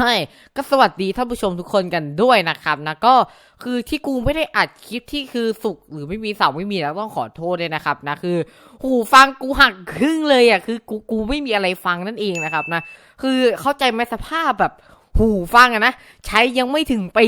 ช่ก็สวัสดีท่านผู้ชมทุกคนกันด้วยนะครับนะก็คือที่กูไม่ได้อัดคลิปที่คือสุกหรือไม่มีเสาไม่มีแล้วต้องขอโทษด้วยนะครับนะคือหูฟังกูหักครึ่งเลยอะคือกูกูไม่มีอะไรฟังนั่นเองนะครับนะคือเข้าใจไหมสภาพแบบหูฟังอะนะใช้ยังไม่ถึงปี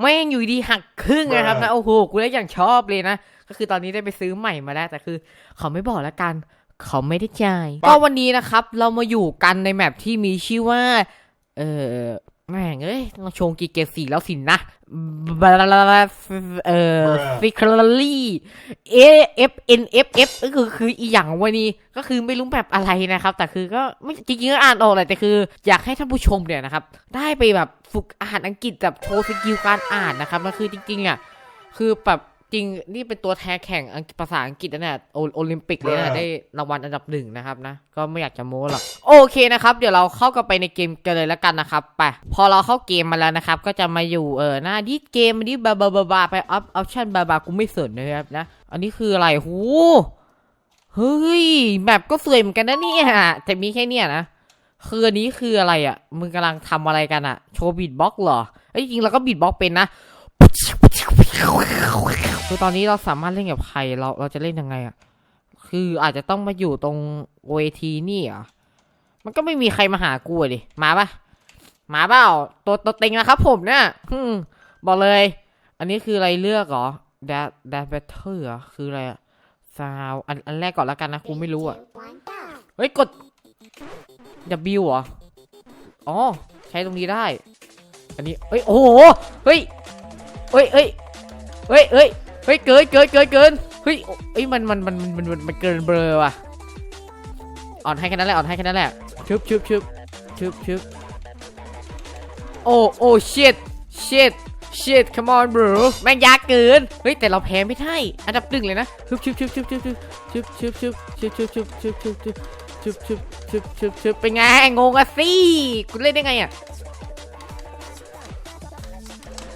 แม่งอยู่ดีหักครึ่งนะครับนะโอ้โหกูเลยอย่างชอบเลยนะก็คือตอนนี้ได้ไปซื้อใหม่มาแล้วแต่คือ เขาไม่บอกแล้วกัน เขาไม่ได้จ่ายก็วันนี้นะครับ เรามาอยู่กันในแมปที่มีชื่อว่า เออแม่งเอ้ยเราชงกีเกตสีแล้วสินนะบลาลาลาเอ่อฟิคลลี่เอฟเอ็นเอฟเอฟก็คือคืออีหยังวันนี้ก็คือไม่รู้แบบอะไรนะครับ แต่คือก็ไม่จริงๆก็อ่านออกแหละแต่คือ อยากให้ท่านผู้ชมเนี่ยนะครับ ได้ไปแบบฝึกอ่านอังกฤษแบบโชว์สกิลการอ่านนะครับมันคือจริงๆอะคือแบบ จริงนี่เป็นตัวแทนแข่งอังกฤษภาษาอังกฤษนะเนี่ยโอโอลิมปิกเลยนะได้รางวัลอันดับหนึ่งนะครับนะ ก็ไม่อยากจะโม้หรอกโอเคนะครับ เดี๋ยวเราเข้ากันไปในเกมกันเลยแล้วกันนะครับไปพอเราเข้าเกมมาแล้วนะครับ ก็จะมาอยู่เออหน้าดิสเกมดิบาบาบาบาไปออปออปชั่นบาบากูไม่สนนะครับนะ อันนี้คืออะไรหูเฮ้ยแบบก็สวยเหมือนกันนะเนี่ยแต่มีแค่เนี้ยนะคืออันนี้คืออะไรอะมึงกำลังทำอะไรกันอะ โชว์บีทบ็อกซ์เหรอเอ้ยจริงๆเราก็บีทบ็อกซ์เป็นนะ คือตอนนี้เราสามารถเล่นกับใครเราเราจะเล่นยังไงอะ คืออาจจะต้องมาอยู่ตรงเวทีนี่เหรอมันก็ไม่มีใครมาหากูดิ มาปะมาเปล่าตัวตัวเต็งนะครับผมเนี่ยบอกเลย อันนี้คืออะไรเลือกเหรอ that that better เหรอคืออะไรอะ sound อันอันแรกก่อนแล้วกันนะกูไม่รู้อะ เฮ้ย กด W เหรอ อ๋อ ใช้ตรงนี้ได้ อันนี้เฮ้ย โอ้โห เฮ้ยเฮ้ยเฮ้ย เฮ้ยเฮ้ยเฮ้ยเกินเกินเกินเกินเฮ้ยเฮ้ยมันมันมันมันมันมันเกินเบลอว่ะอ่อนให้แค่นั้นแหละอ่อนให้แค่นั้นแหละชึบชึบชึบชึบชึบโอ้โอ้ shit shit shit come on bro แม่งยากเกินเฮ้ยแต่เราแพ้ไม่ได้อันดับหนึ่งเลยนะชึบชึบชึบชึบชึบชึบชึบชึบชึบชึบชึบชึบชึบชึบชึบชึบชึบชึบชึบเป็นไงงงอะสิกูเล่นได้ไงอะ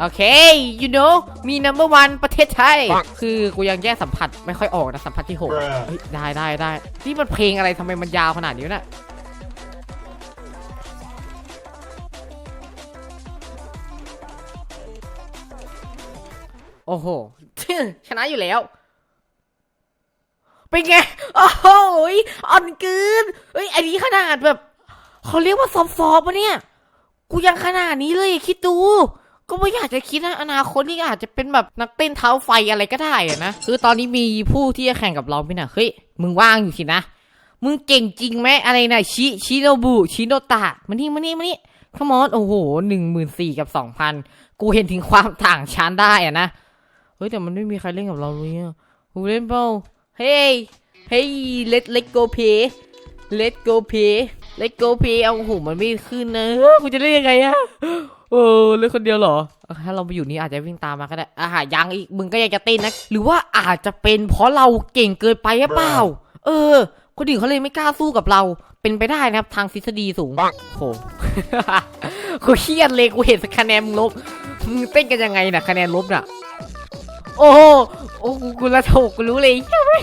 โอเค you know มี number one ประเทศไทย คือกูยังแยกสัมผัสไม่ค่อยออกนะสัมผัสที่หก Bruh เฮ้ยได้ได้ได้นี่มันเพลงอะไรทำไมมันยาวขนาดนี้วะเนี่ยโอ้โห ชนะอยู่แล้ว เป็นไง โอ้โหยอ่อนเกินเฮ้ย อันนี้ขนาดแบบ เขาเรียกว่าซอฟต์ๆปะเนี่ย กูยังขนาดนี้เลยคิดดู ก็ไม่อยากจะคิดนะอนาคตนี่อาจจะเป็นแบบนักเต้นเท้าไฟอะไรก็ได้อะนะคือตอนนี้มีผู้ที่จะแข่งกับเราไหมนะเฮ้ยมึงว่างอยู่สินะมึงเก่งจริงไหมอะไรนะชิชิโนบุชิโนตะมานี่มานี่มานี่ขมอนโอ้โหหนึ่งหมื่นสี่กับสองพันกูเห็นถึงความต่างชั้นได้อะนะเฮ้ยแต่มันไม่มีใครเล่นกับเราเลยอะกูเล่นเปล่าเฮ้ยเฮ้ย let let go play let go play let go play เอาโอ้โหมันไม่ขึ้นนะกูจะเล่นยังไงอะ เออเล่นคนเดียวเหรอ ถ้าเราไปอยู่นี่อาจจะวิ่งตามมาก็ได้อาหายังอีก มึงก็ยังจะเต้นนะ หรือว่าอาจจะเป็นเพราะเราเก่งเกินไปหรือเปล่า เออ คนอื่นเขาเลยไม่กล้าสู้กับเรา เป็นไปได้นะครับ ทางทฤษฎีสูง โหกูเครียดเลยกูเห็นคะแนนมึงลบ มึงเต้นกันยังไงน่ะคะแนนลบน่ะ โอ้โหโอ้โหกูละโถกกูรู้เลยเฮ้ย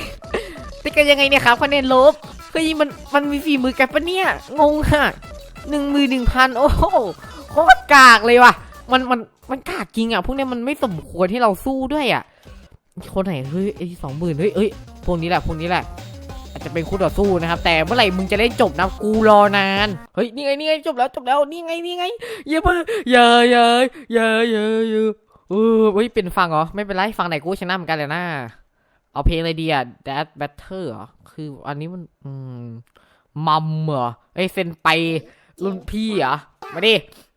เต้นกันยังไงเนี่ยครับคะแนนลบ เฮ้ยมันมันมีฝีมือกันปะเนี่ย งงค่ะหนึ่งมือหนึ่งพันโอ้โหโคตรกากเลยว่ะ มันมันมันกากจริงอะ พวกเนี้ยมันไม่สมควรที่เราสู้ด้วยอะ คนไหนเฮ้ยไอ้สองหมื่นเฮ้ยเอ้ยพวกนี้แหละพวกนี้แหละ อาจจะเป็นคู่ต่อสู้นะครับ แต่เมื่อไหร่มึงจะเล่นจบนะกูรอนานเฮ้ยนี่ไงนี่ไงจบแล้วจบแล้วนี่ไงนี่ไงอย่าเพิ่งอย่าอย่าอย่าอย่าอย่าเออเฮ้ยเป็นฟังเหรอไม่เป็นไรฟังไหนกูชนะเหมือนกันเลยนะเอาเพลงอะไรดีอะ That Better เหรอคืออันนี้มันอืมมัมเหรอไอยเซนไปรุ่นพี่เหรอมาดิ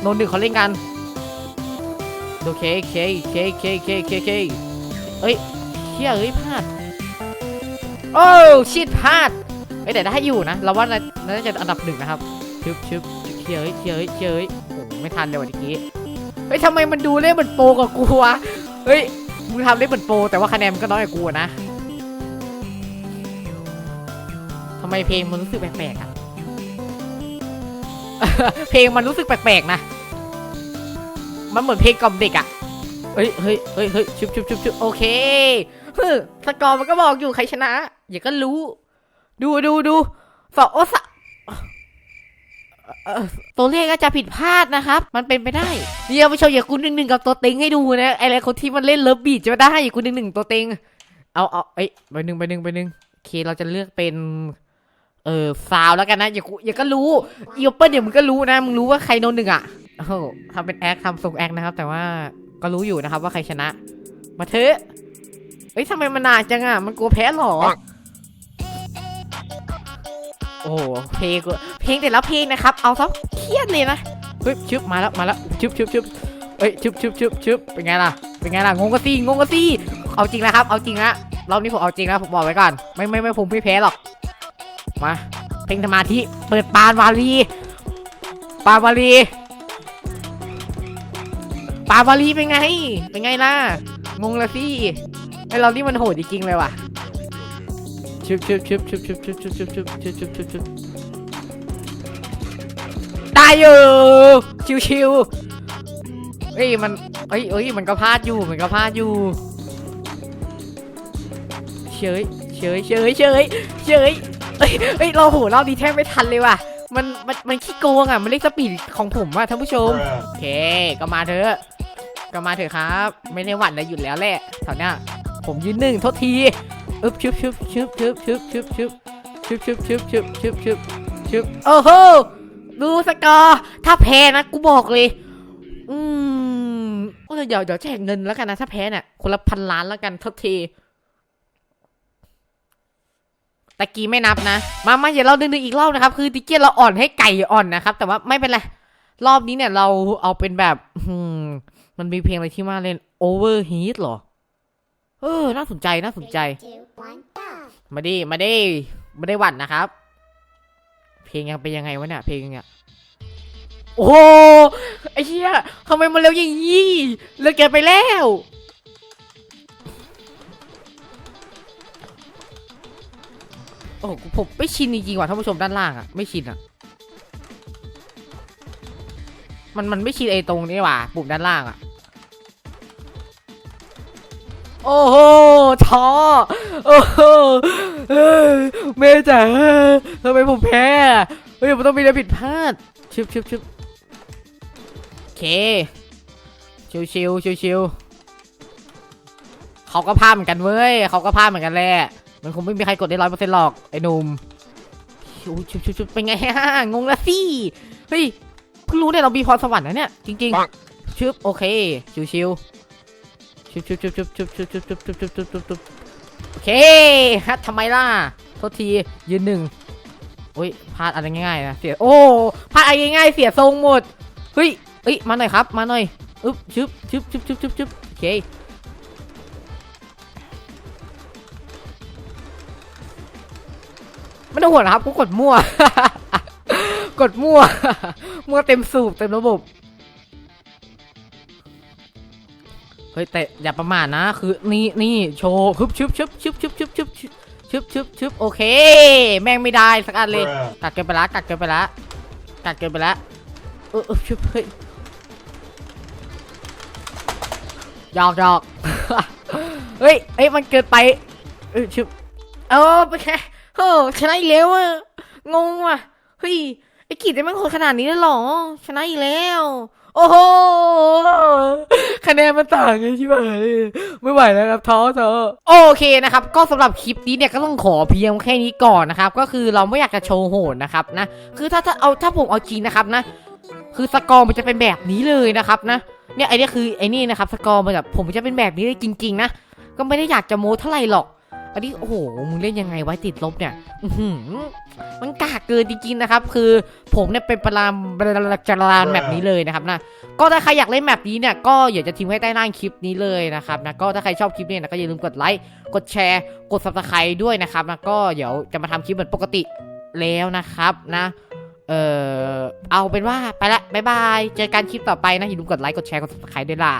โนหนึ่งเขาเล่นกันโอเคเคเคเคเคเคเคเอ้ยเชี่ยเอ้ยพลาดโอ้ชิดพลาดเอ้ยแต่ได้อยู่นะ เราว่าน่าน่าจะอันดับหนึ่งนะครับชึบชึบเชียเอ้ยเชียเอ้ยเชียเอ้ยโอ้โหไม่ทันเลยวันนี้เฮ้ยทำไมมันดูเล่นเหมือนโปรกับกูวะเฮ้ยมึงทำได้เหมือนโปรแต่ว่าคะแนนมันก็น้อยกว่ากูนะทำไมเพลงมันรู้สึกแปลกๆอะ เพลงมันรู้สึกแปลกๆนะ มันเหมือนเพลงกล่อมเด็กอะเฮ้ยเฮ้ยเฮ้ยเฮ้ยชุบชุบชุบชุบโอเคฮึสกอร์มันก็บอกอยู่ใครชนะอย่าก็รู้ ดูดูดูสองโอสะตัวเลขก็จะผิดพลาดนะครับ มันเป็นไปได้เดี๋ยวผู้ชมอย่ากูหนึ่งหนึ่งกับตัวเต็งให้ดูนะไออะไรคนที่มันเล่นเลิฟบีดจะได้อย่ากูหนึ่งหนึ่งตัวเต็ง เอาเอาเอ้ยไปหนึ่งไปหนึ่งไปหนึ่งโอเคเราจะเลือกเป็น เออซาวแล้วกันนะอย่ากูอย่าก็รู้อีโอเปิลเดี๋ยวมึงก็รู้นะมึงรู้ว่าใครโนนหนึ่งอะโอ้โหทำเป็นแอคทำส่งแอคนะครับ แต่ว่าก็รู้อยู่นะครับว่าใครชนะ มาเถอะเฮ้ยทำไมมันนานจังอะมันกลัวแพ้หรอโอ้โหเพลงเพลงแต่ละเพลงนะครับ เอาซะเครียดเลยนะเฮ้ยชึบมาแล้วมาแล้วชึบชึบชึบเฮ้ยชึบชึบชึบชึบเป็นไงล่ะเป็นไงล่ะงงกะซี่งงกะซี่เอาจริงนะครับ เอาจริงละรอบนี้ผมเอาจริงนะผมบอกไว้ก่อนไม่ไม่ไม่ผมไม่แพ้หรอก มาเพลงสมาธิเปิดปานวาลีปานวาลีปานวาลีเป็นไง เป็นไงล่ะงงละสิไอเรานี่มันโหดจริงๆเลยว่ะชึบชึบชึบชึบชึบชึบชึบชึบชึบชึบชึบชึบชึบได้อยู่ชิวชิวๆเอ้ยมันเอ้ยเอ้ยมันก็พลาดอยู่มันก็พลาดอยู่เฉยเฉยเฉยเฉยเฉย เอ้ยเอ้ยเราโหเราดีแทบไม่ทันเลยว่ะ มันมันมันขี้โกงอะ มันเรียกสปีดของผมว่ะท่านผู้ชม โอเค ก็มาเถอะ ก็มาเถอะครับ ไม่ได้หวั่นอะไรหยุดแล้วแหละแถวเนี้ยผมยืนหนึ่งโทษทีอึบชึบชึบชึบชึบชึบชึบชึบชึบชึบชึบชึบชึบชึบชึบโอ้โหดูสกอร์ถ้าแพ้นะกูบอกเลย อืมเออเดี๋ยวเดี๋ยวแจกเงินแล้วกันนะถ้าแพ้เนี่ยคนละพันล้านแล้วกันโทษที ตะกี้ไม่นับนะ มามาเดี๋ยวเราดึงๆอีกรอบนะครับ คือติเกียเราอ่อนให้ไก่อ่อนนะครับ แต่ว่าไม่เป็นไร รอบนี้เนี่ยเราเอาเป็นแบบอืมมันมีเพลงอะไรที่มาเล่น Overheat หรอ เออ น่าสนใจน่าสนใจ มาดิมาดิไม่ได้หวั่นนะครับ เพลงยังเป็นยังไงวะเนี่ยเพลงเนี่ยโอ้โหไอ้เหี้ยทำไมมันเร็วอย่างนี้เลิกเกินไปแล้ว โอ้โหผมไม่ชินจริงๆว่ะท่านผู้ชมด้านล่างอะไม่ชินอะมันมันไม่ชินไอตรงนี้ว่ะปุ่มด้านล่างอะโอ้โหท้อโอ้โหเมจ๋าทำไมผมแพ้เฮ้ยมันต้องมีอะไรผิดพลาดชึบชึบชึบโอเคชิวชิวชิวชิวเขาก็พลาดเหมือนกันเว้ยเขาก็พลาดเหมือนกันแหละ มันคงไม่มีใครกดได้ร้อยเปอร์เซ็นต์หรอกไอ้หนุ่มชิวชิวชิวชิวเป็นไงฮะงงละสิเฮ้ยเพิ่งรู้เนี่ยเรามีพรสวรรค์นะเนี่ยจริงปังๆชึบโอเคชิวชิวชิวชิวชิวชิวชิวชิวชิวชิวชิวชิวชิวชิวชิวโอเคฮัททำไมล่ะโทษทียืนหนึ่งโอ้ยพลาดอะไรง่ายๆนะเสียโอ้พลาดอะไรง่ายๆเสียทรงหมดเฮ้ยเอ้ยมาหน่อยครับ มาหน่อยอึ๊บชึบชึบชึบชึบชึบชึบโอเค ไม่ต้องห่วงนะครับกูกดมั่ว กดมั่ว มั่วเต็มสูบเต็มระบบ เฮ้ยแต่อย่าประมาทนะ คือนี่นี่โชว์ชึบชึบชึบชึบชึบชึบชึบชึบชึบชึบชึบโอเค แม่งไม่ได้สักอันเลย กัดเกินไปละกัดเกินไปละกัดเกินไปละเออเออชึบเฮ้ยหยอกหยอกเฮ้ยเฮ้ยมันเกินไปเอชึบเออไปแค่ เฮ้อชนะอีกแล้วอะงงว่ะเฮ้ยไอ้กิจได้มันโหดขนาดนี้เลยหรอ ชนะอีกแล้ว โอ้โหคะแนนมันต่างกันใช่ไหมไม่ไหวแล้วครับท้อเธอโอเคนะครับ ก็สำหรับคลิปนี้เนี่ยก็ต้องขอเพียงแค่นี้ก่อนนะครับ ก็คือเราไม่อยากจะโชว์โหดนะครับนะ คือถ้าถ้าเอาถ้าผมเอาจริงนะครับนะ คือสกอร์มันจะเป็นแบบนี้เลยนะครับนะ เนี่ยไอเนี้ยคือไอนี่นะครับ สกอร์มันแบบผมจะเป็นแบบนี้เลยจริง ๆ นะ ก็ไม่ได้อยากจะโม้เท่าไหร่หรอก อันนี้โอ้โหมึงเล่นยังไงไว้ติดลบเนี่ยมันกากเกินจริงๆนะครับ คือผมเนี่ยเป็นประลามปรลจารานแบบนี้เลยนะครับนะก็ถ้าใครอยากเล่นแบบนี้เนี่ยก็อย่าจะทิ้งไว้ใต้ล่างคลิปนี้เลยนะครับนะก็ถ้าใครชอบคลิปนี้นะก็อย่าลืมกดไลค์กดแชร์กด subscribe ด้วยนะครับนะก็เดี๋ยวจะมาทำคลิปเหมือนปกติแล้วนะครับนะเออเอาเป็นว่าไปละบ๊ายบาย เจอกันคลิปต่อไปนะอย่าลืมกดไลค์กดแชร์กด subscribe ด้วยล่ะ